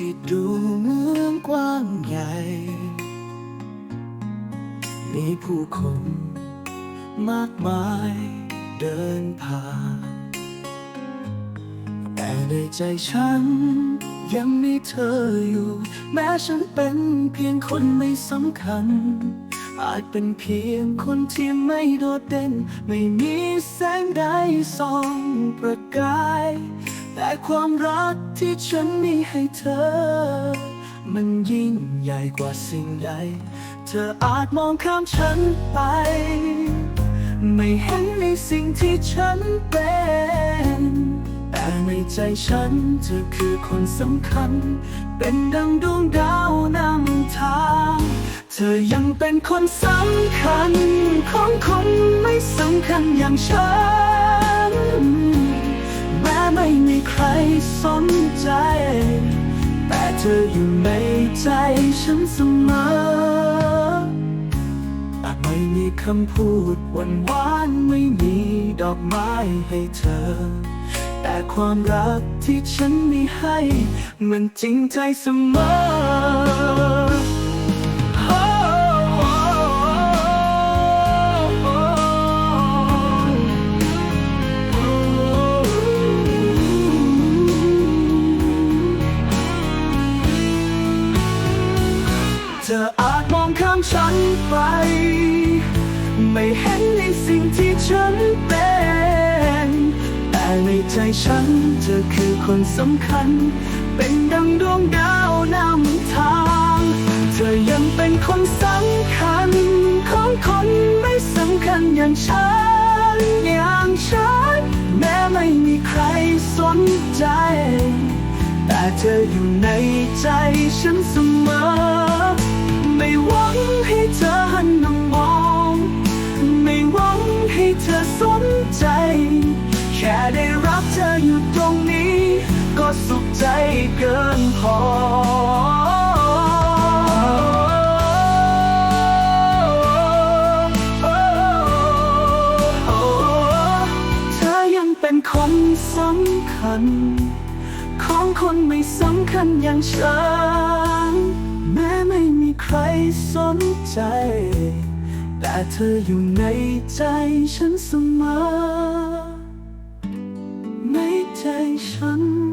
ที่ดูเมืองกว้างใหญ่ มีผู้คนมากมายเดินผ่าน แต่ในใจฉันยังมีเธออยู่ แม้ฉันเป็นเพียงคนไม่สำคัญ อาจเป็นเพียงคนที่ไม่โดดเด่น ไม่มีแสงใดส่องประกาย แต่ความรักที่ฉันมีให้เธอ มันยิ่งใหญ่กว่าสิ่งใด เธออาจมองข้ามฉันไป ไม่เห็นในสิ่งที่ฉันเป็น แต่ในใจฉันเธอคือคนสำคัญ เป็นดังดวงดาวนำทาง เธอยังเป็นคนสำคัญ ของคนไม่สำคัญอย่างฉัน ไม่มีใครสนใจ แต่เธออยู่ในใจฉันเสมออาจไม่มีคำพูดหวานหวานไม่มีดอกไม้ให้เธอ แต่ความรักที่ฉันมีให้ มันจริงใจเสมอ ออาจมองข้ามฉันไป ไม่เห็นในสิ่งที่ฉันเป็น แต่ในใจฉันเธอคือคนสำคัญ เป็นดังดวงดาวนำทาง เธอยังเป็นคนสำคัญ ของคนไม่สำคัญอย่างฉัน อย่างฉัน แม้ไม่มีใครสนใจ แต่เธออยู่ในใจฉันเสมอ ไม่หวังให้เธอหันมามอง ไม่หวังให้เธอสนใจ แค่ได้รับเธออยู่ตรงนี้ ก็สุขใจเกินพอเธอยังเป็นคนสำคัญ ของคนไม่สำคัญอย่างฉัน ใครสนใจ แต่เธออยู่ในใจฉันเสมอในใจฉัน